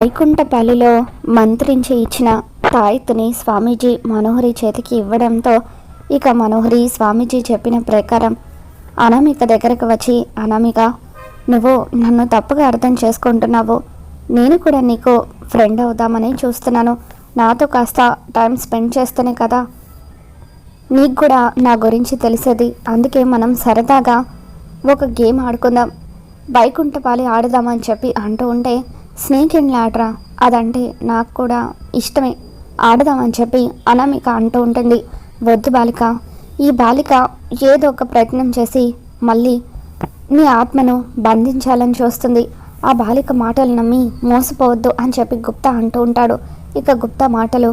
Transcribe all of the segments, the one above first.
వైకుంఠపల్లిలో మంత్రించి ఇచ్చిన తాయిత్తుని స్వామీజీ మనోహరి చేతికి ఇవ్వడంతో ఇక మనోహరి స్వామీజీ చెప్పిన ప్రకారం అనామిక దగ్గరకు వచ్చి అనామిక నువ్వు నన్ను తప్పుగా అర్థం చేసుకుంటున్నావు. నేను కూడా నీకు ఫ్రెండ్ అవుదామని చూస్తున్నాను. నాతో కాస్త టైం స్పెండ్ చేస్తేనే కదా. నీకు కూడా నా గురించి తెలిసేది. అందుకే మనం సరదాగా ఒక గేమ్ ఆడుకుందాం. వైకుంఠపాలి ఆడదామని చెప్పి అంటూ ఉంటే స్నేక్ అండ్ లాడ్రా అదంటే నాకు కూడా ఇష్టమే. ఆడదామని చెప్పి అనామిక అంటూ ఉంటుంది. వద్దు బాలిక. ఈ బాలిక ఏదో ఒక ప్రయత్నం చేసి మళ్ళీ నీ ఆత్మను బంధించాలని చూస్తుంది. ఆ బాలిక మాటలు నమ్మి మోసపోవద్దు అని చెప్పి గుప్తా అంటూ ఉంటాడు. ఇక గుప్తా మాటలు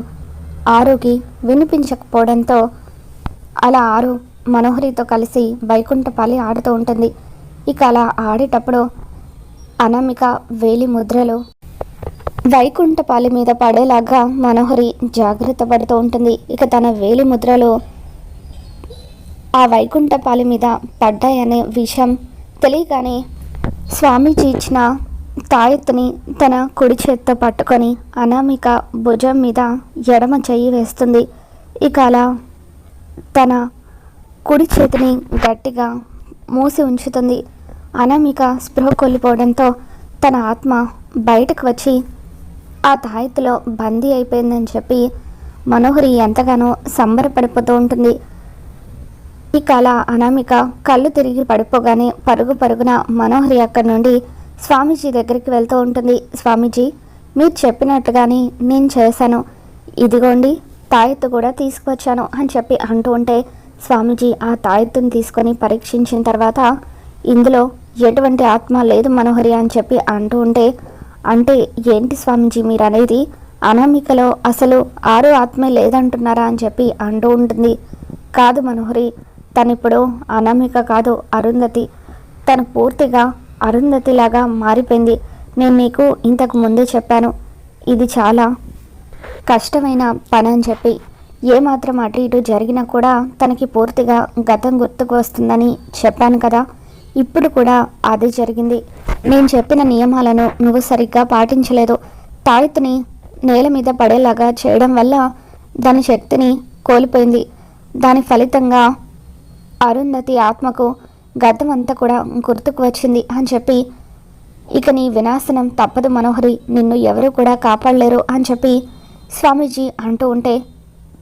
ఆరుకి వినిపించకపోవడంతో అలా ఆరు మనోహరితో కలిసి వైకుంఠపాలి ఆడుతూ ఉంటుంది. ఇక అలా ఆడేటప్పుడు అనామిక వేలి ముద్రలు వైకుంఠపాలి మీద పడేలాగా మనోహరి జాగ్రత్త పడుతూ ఉంటుంది. ఇక తన వేలి ముద్రలు ఆ వైకుంఠపాలి మీద పడ్డాయనే విషయం తెలియగానే స్వామీజీ ఇచ్చిన తాయెత్తుని తన కుడి చేత్తో పట్టుకొని అనామిక భుజం మీద ఎడమ చెయ్యి వేస్తుంది. ఇక అలా తన కుడి చేతిని గట్టిగా మూసి ఉంచుతుంది. అనామిక స్పృహ కోల్పోవడంతో తన ఆత్మ బయటకు వచ్చి ఆ తాయెత్తులో బందీ అయిపోయిందని చెప్పి మనోహరి ఎంతగానో సంబరపడిపోతూ ఉంటుంది. ఈ కళ అనామిక కళ్ళు తిరిగి పడిపోగానే పరుగు పరుగున మనోహరి అక్కడి నుండి స్వామీజీ దగ్గరికి వెళ్తూ ఉంటుంది. స్వామీజీ మీరు చెప్పినట్టుగానే నేను చేశాను. ఇదిగోండి తాయెత్తు కూడా తీసుకువచ్చాను అని చెప్పి అంటూ ఉంటే స్వామీజీ ఆ తాయెత్తుని తీసుకొని పరీక్షించిన తర్వాత ఇందులో ఎటువంటి ఆత్మ లేదు మనోహరి అని చెప్పి అంటూ ఉంటే అంటే ఏంటి స్వామీజీ మీరు అనేది అనామికలో అసలు ఆరు ఆత్మే లేదంటున్నారా అని చెప్పి అంటూ ఉంటుంది. కాదు మనోహరి తనిప్పుడు అనామిక కాదు అరుంధతి. తను పూర్తిగా అరుంధతిలాగా మారిపోయింది. నేను నీకు ఇంతకు ముందే చెప్పాను ఇది చాలా కష్టమైన పని అని చెప్పి. ఏమాత్రం అటు ఇటు జరిగినా కూడా తనకి పూర్తిగా గతం గుర్తుకు వస్తుందని చెప్పాను కదా. ఇప్పుడు కూడా అదే జరిగింది. నేను చెప్పిన నియమాలను నువ్వు సరిగ్గా పాటించలేదు. తాయెత్తుని నేల మీద పడేలాగా చేయడం వల్ల దాని శక్తిని కోల్పోయింది. దాని ఫలితంగా అరుంధతి ఆత్మకు గతమంతా అంతా కూడా గుర్తుకు వచ్చింది అని చెప్పి ఇక నీ వినాశనం తప్పదు మనోహరి. నిన్ను ఎవరు కూడా కాపాడలేరు అని చెప్పి స్వామీజీ అంటూ ఉంటే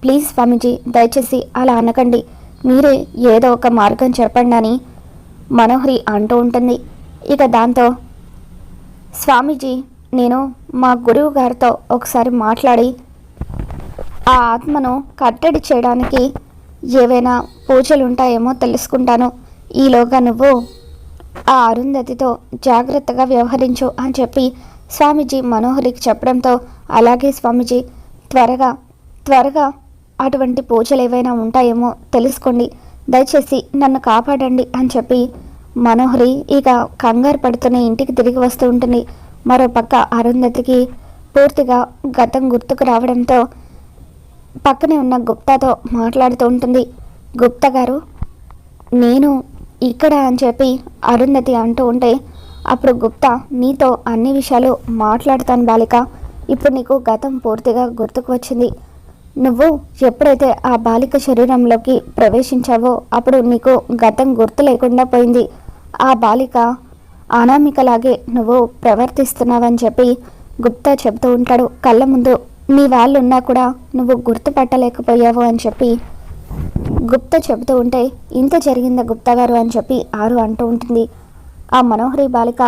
ప్లీజ్ స్వామీజీ దయచేసి అలా అనకండి. మీరే ఏదో ఒక మార్గం చెప్పండి అని మనోహరి అంటూ ఉంటుంది. ఇక దాంతో స్వామీజీ నేను మా గురువు గారితో ఒకసారి మాట్లాడి ఆ ఆత్మను కట్టడి చేయడానికి ఏవైనా పూజలు ఉంటాయేమో తెలుసుకుంటాను. ఈలోగా నువ్వు ఆ అరుంధతితో జాగ్రత్తగా వ్యవహరించు అని చెప్పి స్వామీజీ మనోహరికి చెప్పడంతో అలాగే స్వామీజీ త్వరగా త్వరగా అటువంటి పూజలు ఏవైనా ఉంటాయేమో తెలుసుకోండి. దయచేసి నన్ను కాపాడండి అని చెప్పి మనోహరి ఇక కంగారు పడుతూనే ఇంటికి తిరిగి వస్తూ ఉంటుంది. మరో పక్క అరుంధతికి పూర్తిగా గతం గుర్తుకు రావడంతో పక్కనే ఉన్న గుప్తాతో మాట్లాడుతూ ఉంటుంది. గుప్తా గారు నేను ఇక్కడ అని చెప్పి అరుంధతి అంటూ ఉంటే అప్పుడు గుప్తా నీతో అన్ని విషయాలు మాట్లాడతాను బాలిక. ఇప్పుడు నీకు గతం పూర్తిగా గుర్తుకు వచ్చింది. నువ్వు ఎప్పుడైతే ఆ బాలిక శరీరంలోకి ప్రవేశించావో అప్పుడు నీకు గతం గుర్తు లేకుండా పోయింది. ఆ బాలిక అనామికలాగే నువ్వు ప్రవర్తిస్తున్నావని చెప్పి గుప్తా చెబుతూ ఉంటాడు. కళ్ళ ముందు నీ వాళ్ళు ఉన్నా కూడా నువ్వు గుర్తుపట్టలేకపోయావు అని చెప్పి గుప్త చెబుతూ ఉంటే ఇంత జరిగిందా గుప్తా గారు అని చెప్పి ఆరు అంటూ ఉంటుంది. ఆ మనోహరి బాలిక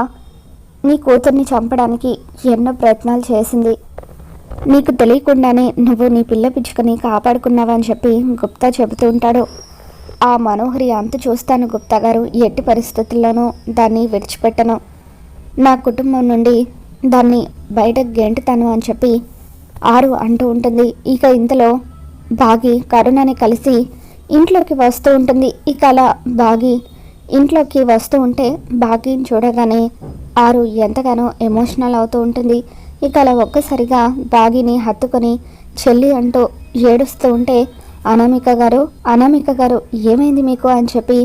నీ కూతుర్ని చంపడానికి ఎన్నో ప్రయత్నాలు చేసింది. నీకు తెలియకుండానే నువ్వు నీ పిల్ల పిచ్చుకని కాపాడుకున్నావని చెప్పి గుప్తా చెబుతూ ఉంటాడు. ఆ మనోహరి అంత చూస్తాను గుప్తా గారు ఎట్టి పరిస్థితుల్లోనూ దాన్ని విడిచిపెట్టను. నా కుటుంబం నుండి దాన్ని బయట గెంటుతాను అని చెప్పి ఆరు అంటూ ఉంటుంది. ఇక ఇంతలో బాగి కరుణని కలిసి ఇంట్లోకి వస్తూ ఉంటుంది. ఇక అలా బాగి ఇంట్లోకి వస్తూ ఉంటే బాగిని చూడగానే ఆరు ఎంతగానో ఎమోషనల్ అవుతూ ఉంటుంది. ఇక అలా ఒక్కసారిగా బాగిని హత్తుకొని చెల్లి అంటూ ఏడుస్తూ ఉంటే అనామిక గారు అనామిక గారు ఏమైంది మీకు? అని చెప్పి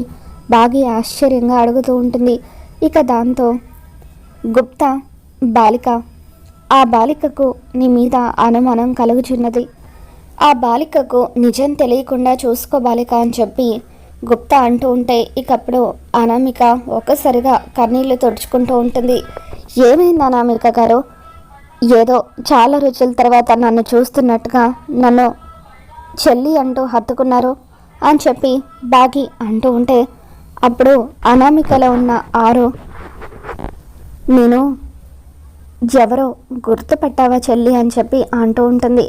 బాగి ఆశ్చర్యంగా అడుగుతూ ఉంటుంది. ఇక దాంతో గుప్తా బాలిక ఆ బాలికకు నీ మీద అనుమానం కలుగుచున్నది. ఆ బాలికకు నిజం తెలియకుండా చూసుకో బాలిక అని చెప్పి గుప్తా అంటూ ఉంటే ఇకప్పుడు అనామిక ఒక్కసారిగా కన్నీళ్ళు తుడుచుకుంటూ ఉంటుంది. ఏమైంది అనామిక గారు? ఏదో చాలా రోజుల తర్వాత నన్ను చూస్తున్నట్టుగా నన్ను చెల్లి అంటూ హత్తుకున్నారు అని చెప్పి బాగి అంటూ ఉంటే అప్పుడు అనామికలో ఉన్న ఆరు నేను ఎవరో గుర్తుపట్టావా చెల్లి? అని చెప్పి అంటూ ఉంటుంది.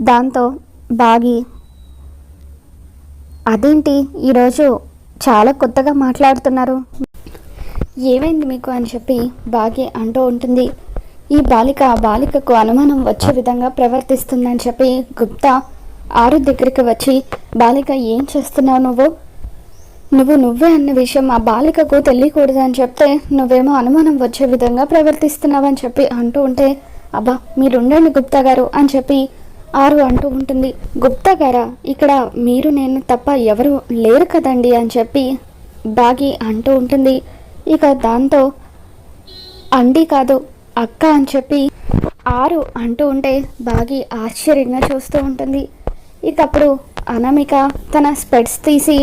దాంతో బాగి అదేంటి ఈరోజు చాలా కొత్తగా మాట్లాడుతున్నారు? ఏమైంది మీకు? అని చెప్పి బాగి అంటూ ఉంటుంది. ఈ బాలిక ఆ బాలికకు అనుమానం వచ్చే విధంగా ప్రవర్తిస్తుందని చెప్పి గుప్తా ఆరు దగ్గరికి వచ్చి బాలిక ఏం చేస్తున్నావు నువ్వు? నువ్వు నువ్వే అన్న విషయం ఆ బాలికకు తెలియకూడదు అని చెప్తే నువ్వేమో అనుమానం వచ్చే విధంగా ప్రవర్తిస్తున్నావని చెప్పి అంటూ ఉంటే అబ్బా మీరుండండి గుప్తా గారు అని చెప్పి ఆరు అంటూ ఉంటుంది. గుప్తా గారా ఇక్కడ మీరు నేను తప్ప ఎవరు లేరు కదండి అని చెప్పి బాగి అంటూ ఉంటుంది. ఇక దాంతో అండి కాదు అక్క అని చెప్పి ఆరు అంటూ ఉంటే బాగి ఆశ్చర్యంగా చూస్తూ ఉంటుంది. ఇక అప్పుడు అనామిక తన స్పెట్స్ తీసి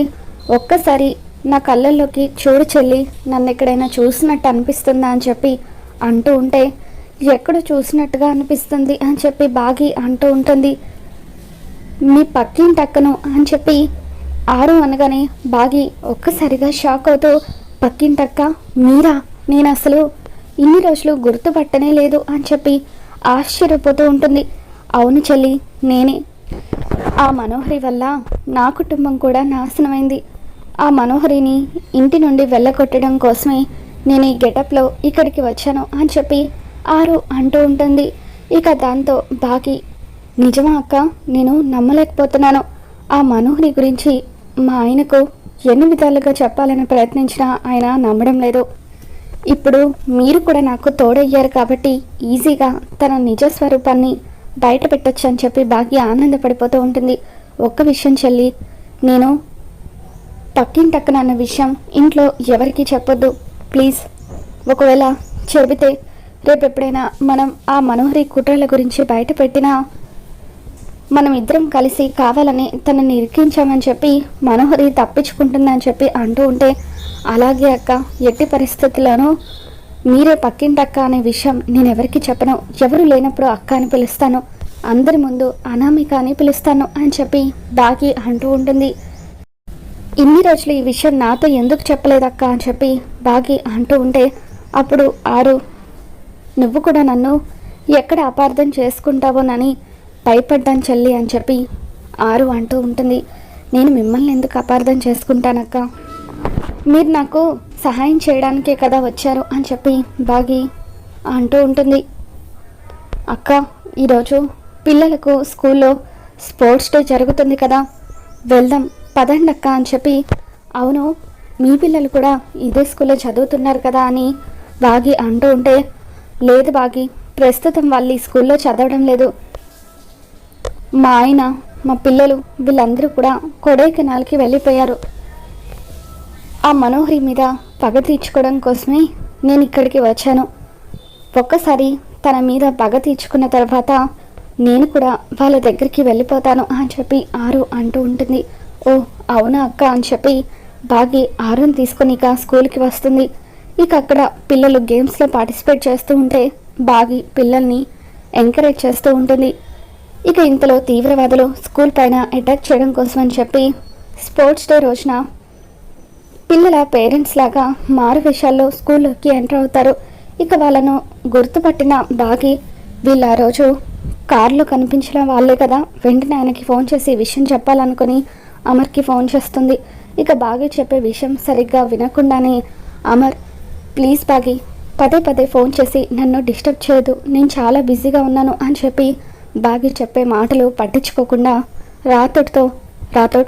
ఒక్కసారి నా కళ్ళల్లోకి చూడు చెల్లి నన్ను ఎక్కడైనా చూసినట్టు అనిపిస్తుందా అని చెప్పి అంటూ ఉంటే ఎక్కడ చూసినట్టుగా అనిపిస్తుంది అని చెప్పి బాగి అంటూ ఉంటుంది. మీ పక్కింటక్కను అని చెప్పి ఆరు అనగానే బాగి ఒక్కసారిగా షాక్ అవుతూ పక్కింటక్క మీరా? నేను అసలు ఇన్ని రోజులు గుర్తుపట్టనే లేదు అని చెప్పి ఆశ్చర్యపోతూ ఉంటుంది. అవును చెల్లి నేనే. ఆ మనోహరి వల్ల నా కుటుంబం కూడా నాశనమైంది. ఆ మనోహరిని ఇంటి నుండి వెళ్ళగొట్టడం కోసమే నేను ఈ గెటప్లో ఇక్కడికి వచ్చాను అని చెప్పి ఆరు అంటూ ఉంటుంది. ఇక దాంతో బాకీ నిజమా అక్క? నేను నమ్మలేకపోతున్నాను. ఆ మనోహరి గురించి మా ఆయనకు ఎన్ని విధాలుగా చెప్పాలని ప్రయత్నించినా ఆయన నమ్మడం లేదు. ఇప్పుడు మీరు కూడా నాకు తోడయ్యారు కాబట్టి ఈజీగా తన నిజ స్వరూపాన్ని బయట పెట్టొచ్చు అని చెప్పి బాగా ఆనందపడిపోతూ ఉంటుంది. ఒక్క విషయం చెల్లి నేను పక్కింటక్కన అన్న విషయం ఇంట్లో ఎవరికీ చెప్పొద్దు. ప్లీజ్ ఒకవేళ చెబితే రేపు ఎప్పుడైనా మనం ఆ మనోహరి కుట్రల గురించి బయట పెట్టినా మనం ఇద్దరం కలిసి కావాలని తనని ఇరికించామని చెప్పి మనోహరి తప్పించుకుంటుందని చెప్పి అంటూ ఉంటే అలాగే అక్క ఎట్టి పరిస్థితుల్లోనూ మీరే పక్కింటక్క అనే విషయం నేను ఎవరికి చెప్పను. ఎవరు లేనప్పుడు అక్క అని పిలుస్తాను. అందరి ముందు అనామిక అని పిలుస్తాను అని చెప్పి బాకి అంటూ ఉంటుంది. ఇన్ని రోజులు ఈ విషయం నాతో ఎందుకు చెప్పలేదక్క అని చెప్పి బాగి అంటూ ఉంటే అప్పుడు ఆరు నువ్వు కూడా నన్ను ఎక్కడ అపార్థం చేసుకుంటావోనని భయపడ్డాను చెల్లి అని చెప్పి ఆరు అంటూ ఉంటుంది. నేను మిమ్మల్ని ఎందుకు అపార్థం చేసుకుంటానక్క? మీరు నాకు సహాయం చేయడానికే కదా వచ్చారు అని చెప్పి బాగి అంటూ ఉంటుంది. అక్క ఈరోజు పిల్లలకు స్కూల్లో స్పోర్ట్స్ డే జరుగుతుంది కదా. వెళ్దాం పదండి అక్క అని చెప్పి అవును మీ పిల్లలు కూడా ఇదే స్కూల్లో చదువుతున్నారు కదా అని బాగి అంటూ ఉంటే లేదు బాగి ప్రస్తుతం వాళ్ళు ఈ స్కూల్లో చదవడం లేదు. మా ఆయన మా పిల్లలు వీళ్ళందరూ కూడా కొడైకెనాల్కి వెళ్ళిపోయారు. ఆ మనోహరి మీద పగ తీర్చుకోవడం కోసమే నేను ఇక్కడికి వచ్చాను. ఒక్కసారి తన మీద పగ తీర్చుకున్న తర్వాత నేను కూడా వాళ్ళ దగ్గరికి వెళ్ళిపోతాను అని చెప్పి ఆరు అంటూ ఉంటుంది. ఓ అవునా అక్క అని చెప్పి బాగి ఆరుని తీసుకొని ఇక స్కూల్కి వస్తుంది. ఇక అక్కడ పిల్లలు గేమ్స్లో పార్టిసిపేట్ చేస్తూ ఉంటే బాగి పిల్లల్ని ఎంకరేజ్ చేస్తూ ఉంటుంది. ఇక ఇంతలో తీవ్రవాదులు స్కూల్ పైన అటాక్ చేయడం కోసం అని చెప్పి స్పోర్ట్స్ డే రోజున పిల్లల పేరెంట్స్ లాగా మారు విషయాల్లో స్కూల్లోకి ఎంటర్ అవుతారు. ఇక వాళ్ళను గుర్తుపట్టిన బాగి వీళ్ళ ఆ రోజు కారులో కనిపించిన వాళ్ళే కదా. వెంటనే ఆయనకి ఫోన్ చేసి విషయం చెప్పాలనుకుని అమర్కి ఫోన్ చేస్తుంది. ఇక బాగి చెప్పే విషయం సరిగ్గా వినకుండానే అమర్ ప్లీజ్ బాగి పదే పదే ఫోన్ చేసి నన్ను డిస్టర్బ్ చేయదు. నేను చాలా బిజీగా ఉన్నాను అని చెప్పి బాగి చెప్పే మాటలు పట్టించుకోకుండా రాతోడితో రాతోడ్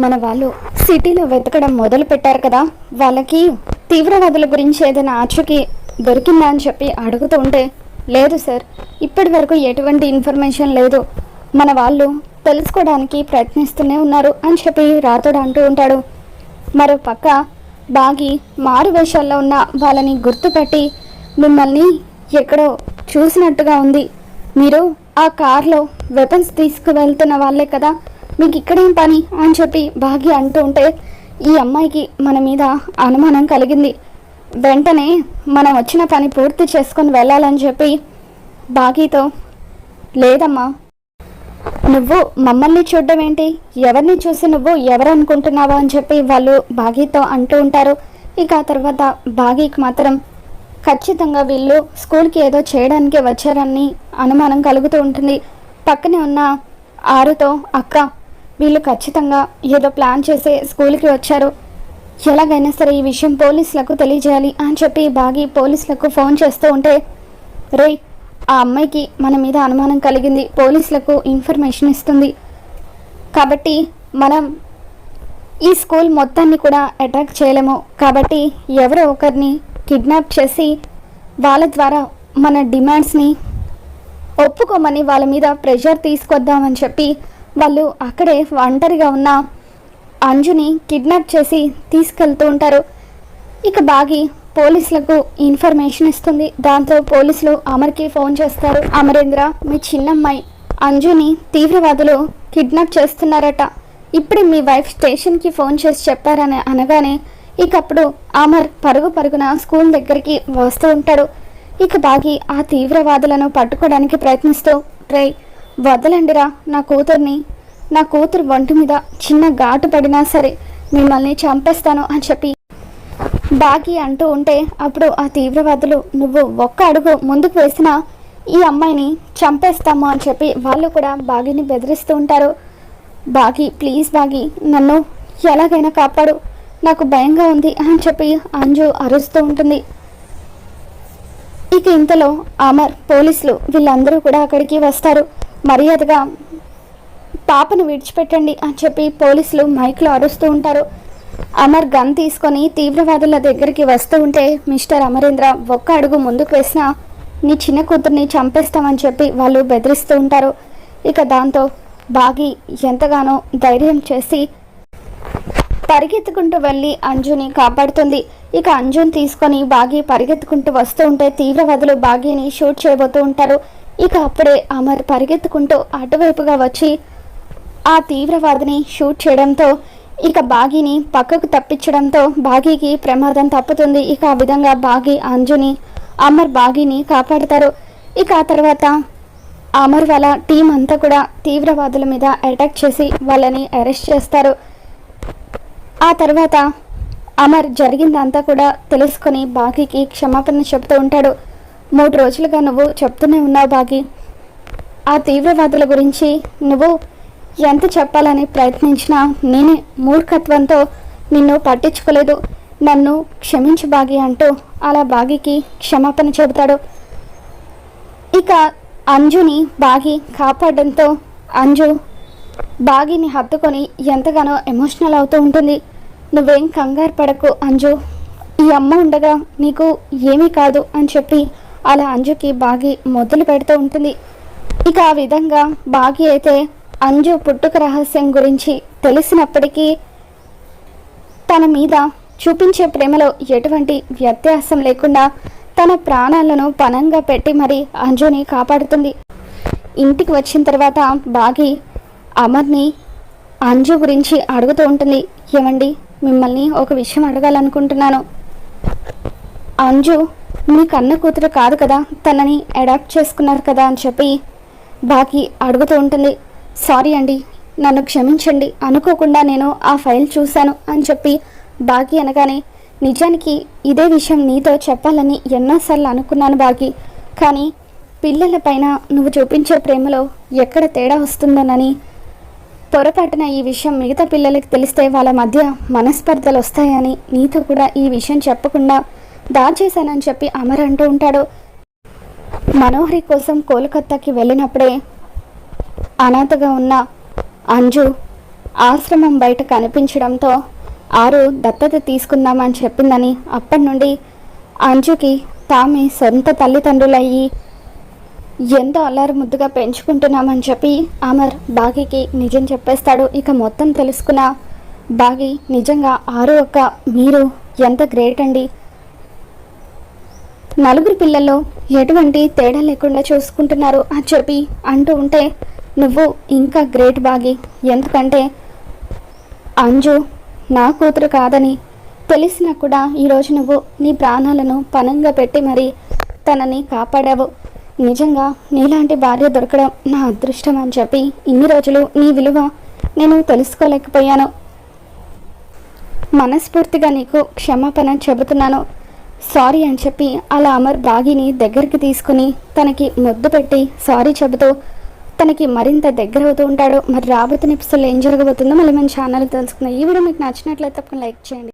మన వాళ్ళు సిటీలో వెతకడం మొదలు పెట్టారు కదా. వాళ్ళకి తీవ్రవాదుల గురించి ఏదైనా ఆచూకీ దొరికిందా అని చెప్పి అడుగుతూ ఉంటే లేదు సార్ ఇప్పటి వరకు ఎటువంటి ఇన్ఫర్మేషన్ లేదు. మన వాళ్ళు తెలుసుకోవడానికి ప్రయత్నిస్తూనే ఉన్నారు అని చెప్పి రాతోడు అంటూ ఉంటాడు. మరో పక్క బాగి మారు వేషాల్లో ఉన్న వాళ్ళని గుర్తుపట్టి మిమ్మల్ని ఎక్కడో చూసినట్టుగా ఉంది. మీరు ఆ కార్లో వెపన్స్ తీసుకువెళ్తున్న వాళ్ళే కదా. మీకు ఇక్కడేం పని అని చెప్పి భాగ్య అంటూ ఉంటే ఈ అమ్మాయికి మన మీద అనుమానం కలిగింది. వెంటనే మనం వచ్చిన పని పూర్తి చేసుకొని వెళ్ళాలని చెప్పి బాగీతో లేదమ్మా నువ్వు మమ్మల్ని చూడడం ఏంటి? ఎవరిని చూసి నువ్వు ఎవరనుకుంటున్నావా అని చెప్పి వాళ్ళు బాగీతో అంటూ ఉంటారు. ఇక ఆ తర్వాత బాగీకి మాత్రం ఖచ్చితంగా వీళ్ళు స్కూల్కి ఏదో చేయడానికే వచ్చారని అనుమానం కలుగుతూ ఉంటుంది. పక్కనే ఉన్న ఆరుతో అక్క వీళ్ళు ఖచ్చితంగా ఏదో ప్లాన్ చేసే స్కూల్కి వచ్చారు. ఎలాగైనా సరే ఈ విషయం పోలీసులకు తెలియజేయాలి అని చెప్పి బాగి పోలీసులకు ఫోన్ చేస్తూ ఉంటే రే ఆ అమ్మాయికి మన మీద అనుమానం కలిగింది. పోలీసులకు ఇన్ఫర్మేషన్ ఇస్తుంది. కాబట్టి మనం ఈ స్కూల్ మొత్తాన్ని కూడా అటాక్ చేయలేము. కాబట్టి ఎవరో ఒకరిని కిడ్నాప్ చేసి వాళ్ళ ద్వారా మన డిమాండ్స్ని ఒప్పుకోమని వాళ్ళ మీద ప్రెషర్ తీసుకొద్దామని చెప్పి వాళ్ళు అక్కడే ఒంటరిగా ఉన్న అంజుని కిడ్నాప్ చేసి తీసుకెళ్తూ ఉంటారు. ఇక బాగి పోలీసులకు ఇన్ఫర్మేషన్ ఇస్తుంది. దాంతో పోలీసులు అమర్కి ఫోన్ చేస్తారు. అమరేంద్ర మీ చిన్నమ్మాయి అంజుని తీవ్రవాదులు కిడ్నాప్ చేస్తున్నారట. ఇప్పుడే మీ వైఫ్ స్టేషన్కి ఫోన్ చేసి చెప్పారని అనగానే ఇక అప్పుడు అమర్ పరుగు పరుగున స్కూల్ దగ్గరికి వస్తూ ఉంటాడు. ఇక బాగి ఆ తీవ్రవాదులను పట్టుకోవడానికి ప్రయత్నిస్తూ ట్రై వదలండిరా నా కూతుర్ని. నా కూతురు ఒంటి మీద చిన్న ఘాటు పడినా సరే మిమ్మల్ని చంపేస్తాను అని చెప్పి బాగి అంటూ ఉంటే అప్పుడు ఆ తీవ్రవాదులు నువ్వు ఒక్క అడుగు ముందుకు వేసినా ఈ అమ్మాయిని చంపేస్తాము అని చెప్పి వాళ్ళు కూడా బాగిని బెదిరిస్తూ ఉంటారు. బాగి ప్లీజ్ బాగి నన్ను ఎలాగైనా కాపాడు. నాకు భయంగా ఉంది అని చెప్పి అంజు అరుస్తూ ఉంటుంది. ఇక ఇంతలో అమర్ పోలీసులు వీళ్ళందరూ కూడా అక్కడికి వస్తారు. మర్యాదగా పాపను విడిచిపెట్టండి అని చెప్పి పోలీసులు మైక్లో అరుస్తూ ఉంటారు. అమర్ గన్ తీసుకొని తీవ్రవాదుల దగ్గరికి వస్తూ ఉంటే మిస్టర్ అమరేంద్ర ఒక్క అడుగు ముందుకు వేసినా నీ చిన్న కూతుర్ని చంపేస్తామని చెప్పి వాళ్ళు బెదిరిస్తూ ఉంటారు. ఇక దాంతో బాగి ఎంతగానో ధైర్యం చేసి పరిగెత్తుకుంటూ వెళ్ళి అంజుని కాపాడుతుంది. ఇక అంజుని తీసుకొని బాగి పరిగెత్తుకుంటూ వస్తూ ఉంటే తీవ్రవాదులు బాగిని షూట్ చేయబోతూ ఉంటారు. ఇక అప్పుడే అమర్ పరిగెత్తుకుంటూ అటువైపుగా వచ్చి ఆ తీవ్రవాదిని షూట్ చేయడంతో ఇక బాగిని పక్కకు తప్పించడంతో బాగీకి ప్రమాదం తప్పుతుంది. ఇక ఆ విధంగా బాగి అంజుని అమర్ బాగిని కాపాడతారు. ఇక ఆ తర్వాత అమర్ వాళ్ళ టీం అంతా కూడా తీవ్రవాదుల మీద అటాక్ చేసి వాళ్ళని అరెస్ట్ చేస్తారు. ఆ తర్వాత అమర్ జరిగిందంతా కూడా తెలుసుకొని బాకీకి క్షమాపణ చెప్తూ ఉంటాడు. మూడు రోజులుగా నువ్వు చెప్తూనే ఉన్నావు బాగి ఆ తీవ్రవాదుల గురించి నువ్వు ఎంత చెప్పాలని ప్రయత్నించినా నేనే మూర్ఖత్వంతో నిన్ను పట్టించుకోలేదు. నన్ను క్షమించు బాగి అంటూ అలా బాగికి క్షమాపణ చెబుతాడు. ఇక అంజుని బాగి కాపాడడంతో అంజు బాగిని హత్తుకొని ఎంతగానో ఎమోషనల్ అవుతూ ఉంటుంది. నువ్వేం కంగారు పడకు అంజు. ఈ అమ్మ ఉండగా నీకు ఏమీ కాదు అని చెప్పి అలా అంజుకి బాగి మొదలు పెడుతూ ఉంటుంది. ఇక ఆ విధంగా బాగి అయితే అంజు పుట్టుక రహస్యం గురించి తెలిసినప్పటికీ తన మీద చూపించే ప్రేమలో ఎటువంటి వ్యత్యాసం లేకుండా తన ప్రాణాలను పణంగా పెట్టి మరి అంజుని కాపాడుతుంది. ఇంటికి వచ్చిన తర్వాత బాగి అమర్ని అంజు గురించి అడుగుతూ ఉంటుంది. ఏమండి? మిమ్మల్ని ఒక విషయం అడగాలనుకుంటున్నాను. అంజు మీ కన్న కూతురు కాదు కదా తనని అడాప్ట్ చేసుకున్నారు కదా అని చెప్పి బాకి అడుగుతూ ఉంటుంది. సారీ అండి నన్ను క్షమించండి అనుకోకుండా నేను ఆ ఫైల్ చూశాను అని చెప్పి బాకీ అనగానే నిజానికి ఇదే విషయం నీతో చెప్పాలని ఎన్నోసార్లు అనుకున్నాను బాకీ. కానీ పిల్లల పైన నువ్వు చూపించే ప్రేమలో ఎక్కడ తేడా వస్తుందోనని పొరపాటున ఈ విషయం మిగతా పిల్లలకి తెలిస్తే వాళ్ళ మధ్య మనస్పర్ధలు వస్తాయని నీతో కూడా ఈ విషయం చెప్పకుండా దాచేశానని చెప్పి అమర్ అంటూ ఉంటాడు. మనోహరి కోసం కోల్కత్తాకి వెళ్ళినప్పుడే అనాథగా ఉన్న అంజు ఆశ్రమం బయట కనిపించడంతో ఆరు దత్తత తీసుకుందామని చెప్పిందని అప్పటి నుండి అంజుకి తామే సొంత తల్లిదండ్రులయ్యి ఎంతో అల్లారు ముద్దుగా పెంచుకుంటున్నామని చెప్పి అమర్ బాగీకి నిజం చెప్పేస్తాడు. ఇక మొత్తం తెలుసుకున్న బాగి నిజంగా ఆరు ఒక్క మీరు ఎంత గ్రేట్ అండి. నలుగురు పిల్లల్లో ఎటువంటి తేడా లేకుండా చూసుకుంటున్నారు అని చెప్పి అంటూ ఉంటే నువ్వు ఇంకా గ్రేట్ బాగి. ఎందుకంటే అంజు నా కూతురు కాదని తెలిసినా కూడా ఈరోజు నువ్వు నీ ప్రాణాలను పనంగా పెట్టి మరి తనని కాపాడావు. నిజంగా నీలాంటి భార్య దొరకడం నా అదృష్టం అని చెప్పి ఇన్ని రోజులు నీ విలువ నేను తెలుసుకోలేకపోయాను. మనస్ఫూర్తిగా నీకు క్షమాపణ చెబుతున్నాను. సారీ అని చెప్పి అలా అమర్ బాగిని దగ్గరికి తీసుకుని తనకి ముద్దు పెట్టి సారీ చెబుతూ తనకి మరింత దగ్గర అవుతూ ఉంటాడు. మరి రాబోతున్న ఎపిసోడ్లో ఏం జరగబోతుందో మళ్ళీ మన ఛానల్ తెలుసుకుందాం. ఈ వీడియో మీకు నచ్చినట్లయితే తప్పకుండా లైక్ చేయండి.